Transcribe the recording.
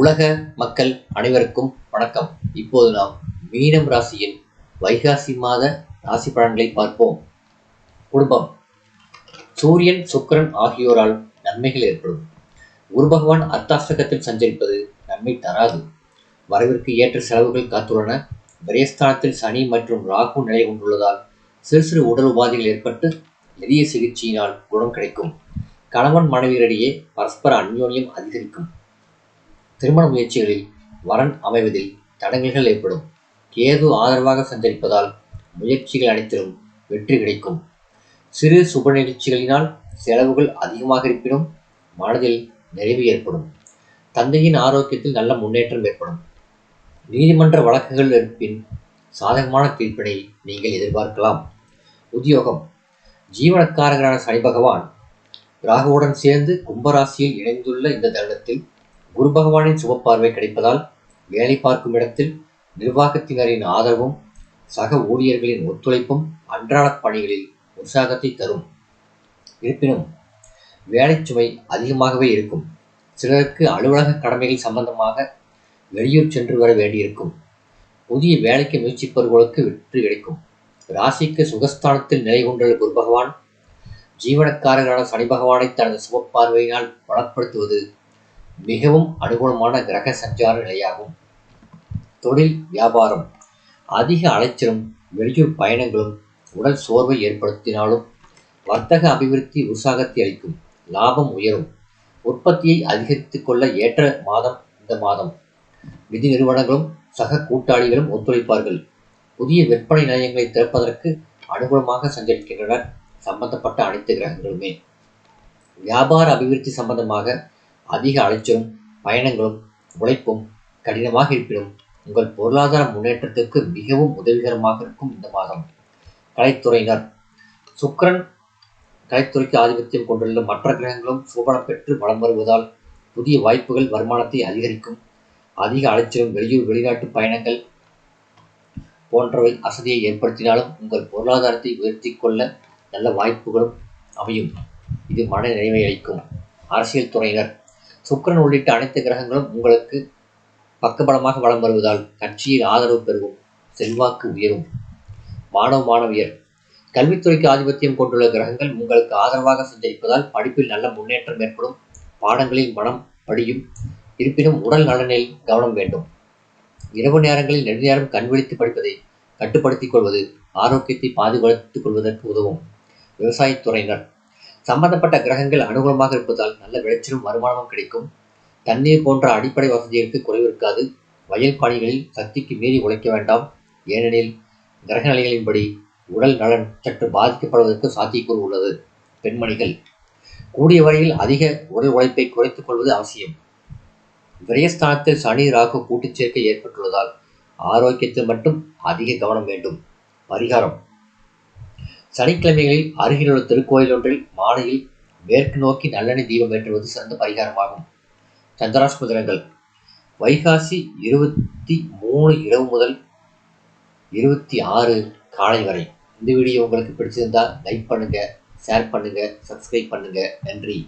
உலக மக்கள் அனைவருக்கும் வணக்கம். இப்போது நாம் மீனம் ராசியின் வைகாசி மாத ராசி பலன்களை பார்ப்போம். குடும்பம். சூரியன் சுக்கிரன் ஆகியோரால் நன்மைகள் ஏற்படும். குரு பகவான் அர்த்தாஷ்டகத்தில் சஞ்சரிப்பது நன்மை தராது. வரவிற்கு ஏற்ற செலவுகள் காத்துள்ளன. விரயஸ்தானத்தில் சனி மற்றும் ராகு நிலை கொண்டுள்ளதால் சிறு சிறு உடல் உபாதைகள் ஏற்பட்டு எளிய சிகிச்சையினால் குணம் கிடைக்கும். கணவன் மனைவியரிடையே பரஸ்பர அந்யோன்யம் அதிகரிக்கும். திருமண முயற்சிகளில் வரன் அமைவதில் தடங்கல்கள் ஏற்படும். கேது ஆதரவாக சஞ்சரிப்பதால் முயற்சிகள் அனைத்திலும் வெற்றி கிடைக்கும். சிறு சுப நிகழ்ச்சிகளினால் செலவுகள் அதிகமாக இருப்பினும் மனதில் நிறைவு ஏற்படும். தந்தையின் ஆரோக்கியத்தில் நல்ல முன்னேற்றம் ஏற்படும். நீதிமன்ற வழக்குகள் இருப்பின் சாதகமான தீர்ப்பினை நீங்கள் எதிர்பார்க்கலாம். உத்தியோகம். ஜீவனக்காரகரான சனி பகவான் ராகுவுடன் சேர்ந்து கும்பராசியில் இணைந்துள்ள இந்த தருணத்தில் குரு பகவானின் சுபப்பார்வை கிடைப்பதால் வேலை பார்க்கும் இடத்தில் நிர்வாகத்தினரின் ஆதரவும் சக ஊழியர்களின் ஒத்துழைப்பும் அன்றாட பணிகளில் உற்சாகத்தை தரும். இருப்பினும் வேலை சுமை அதிகமாகவே இருக்கும். சிலருக்கு அலுவலக கடமைகள் சம்பந்தமாக வெளியூர் சென்று வர வேண்டியிருக்கும். புதிய வேலைக்கு முயற்சிப்பவர்களுக்கு வெற்றி கிடைக்கும். ராசிக்கு சுகஸ்தானத்தில் நிலை கொண்டுள்ள குரு பகவான் ஜீவனக்காரர்களான சனி பகவானை தனது சுபப்பார்வையினால் பலப்படுத்துவது மிகவும் அனுகூலமான கிரக சஞ்சார நிலையாகும். தொழில் வியாபாரம் அதிக அலைச்சலும் வெளியூர் பயணங்களும் உடல் சோர்வை ஏற்படுத்தினாலும் வர்த்தக அபிவிருத்தி உற்சாகத்தை அளிக்கும் லாபம் உயரும். உற்பத்தியை அதிகரித்துக் கொள்ள ஏற்ற மாதம் இந்த மாதம். நிதி நிறுவனங்களும் சக கூட்டாளிகளும் ஒத்துழைப்பார்கள். புதிய விற்பனை நிலையங்களை திறப்பதற்கு அனுகூலமாக சஞ்சரிக்கின்றனர் சம்பந்தப்பட்ட அனைத்து கிரகங்களுமே. வியாபார அபிவிருத்தி சம்பந்தமாக அதிக அலைச்சலும் பயணங்களும் உழைப்பும் கடினமாக இருப்பினும் உங்கள் பொருளாதார முன்னேற்றத்திற்கு மிகவும் உதவிகரமாக இருக்கும் இந்த மாதம். கலைத்துறையினர். சுக்கரன் கலைத்துறைக்கு ஆதிபத்தியம் கொண்டுள்ள மற்ற கிரகங்களும் சூபனம் பெற்று வளம் வருவதால் புதிய வாய்ப்புகள் வருமானத்தை அதிகரிக்கும். அதிக அலைச்சலும் வெளியூர் வெளிநாட்டு பயணங்கள் போன்றவை அசதியை ஏற்படுத்தினாலும் உங்கள் பொருளாதாரத்தை உயர்த்தி கொள்ள நல்ல வாய்ப்புகளும் அமையும். இது மன நிறைவை அளிக்கும். அரசியல் துறையினர். சுக்கரன் உள்ளிட்ட அனைத்து கிரகங்களும் உங்களுக்கு பக்கபலமாக வளம் வருவதால் கட்சியில் ஆதரவு பெறுவோம். செல்வாக்கு உயரும். மாணவ மாணவியர் கல்வித்துறைக்கு ஆதிபத்தியம் கொண்டுள்ள கிரகங்கள் உங்களுக்கு ஆதரவாக சஞ்சரிப்பதால் படிப்பில் நல்ல முன்னேற்றம் ஏற்படும். பாடங்களில் மனம் படியும். இருப்பினும் உடல் நலனில் கவனம் வேண்டும். இரவு நேரங்களில் நெடுநேரம் கண் விழித்து படிப்பதை கட்டுப்படுத்திக் கொள்வது ஆரோக்கியத்தை பாதுகாத்துக் கொள்வதற்கு உதவும். விவசாயத்துறையினர் சம்பந்தப்பட்ட கிரகங்கள் அனுகூலமாக இருப்பதால் நல்ல விளைச்சலும் வருமானமும் கிடைக்கும். தண்ணீர் போன்ற அடிப்படை வசதிகளுக்கு குறைவு இருக்காது. வயல் பணிகளில் சக்திக்கு மீறி உழைக்க வேண்டாம். ஏனெனில் கிரக நிலைகளின்படி உடல் நலன் சற்று பாதிக்கப்படுவதற்கு சாத்தியக்கூறு உள்ளது. பெண்மணிகள் கூடிய வரையில் அதிக உடல் உழைப்பை குறைத்துக் கொள்வது அவசியம். விரயஸ்தானத்தில் சனி ராகு கூட்டுச் சேர்க்கை ஏற்பட்டுள்ளதால் ஆரோக்கியத்தில் மட்டும் அதிக கவனம் வேண்டும். பரிகாரம். சனிக்கிழமைகளில் அருகிலுள்ள திருக்கோயில் ஒன்றில் மாலையில் மேற்கு நோக்கி நல்லெண்ணெய் தீபம் ஏற்றுவது சிறந்த பரிகாரமாகும். சந்திராஷ்ம தினங்கள் வைகாசி இருபத்தி மூணு இரவு முதல் இருபத்தி ஆறு காலை வரை. இந்த வீடியோ உங்களுக்கு பிடிச்சிருந்தால் லைக் பண்ணுங்கள் ஷேர் பண்ணுங்கள் சப்ஸ்கிரைப் பண்ணுங்கள் நன்றி.